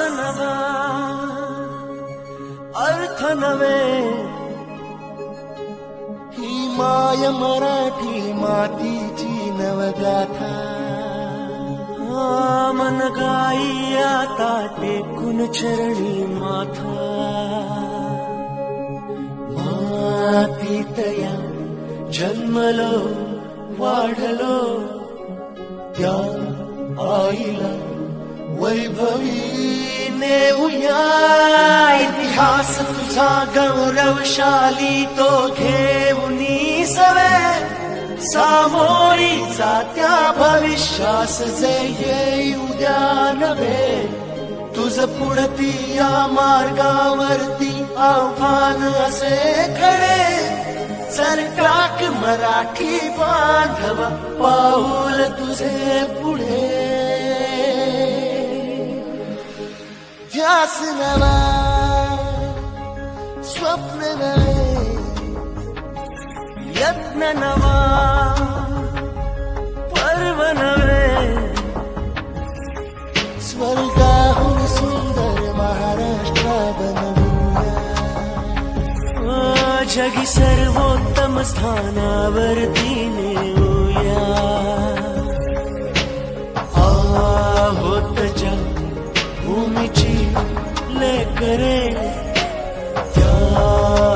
नवा अर्थ नवे। ही माय मराठी मातीची नवगाथा। मन गाई आता टेकून चरणी माथा। मातीत या जन्मलो, वाढलो, त्या आईला वैभवी नेऊया इतिहास तुझा गौरवशाली तो घेऊन सवे। सामोरीचा त्या भविष्यास जे येई उद्या नव्हे तुझ पुढती या मार्गावरती आव्हान असे खडे सरकाक मराठी बांधव पाऊल तुझे पुढे। ध्यास नवा स्वप्न नवे यत्न नवा पर्व नवे स्वर्गाहून सुंदर महाराष्ट्र बनवूया जगी सर्वोत्तम स्थानावरती नेऊया भूमीची लेकरे त्या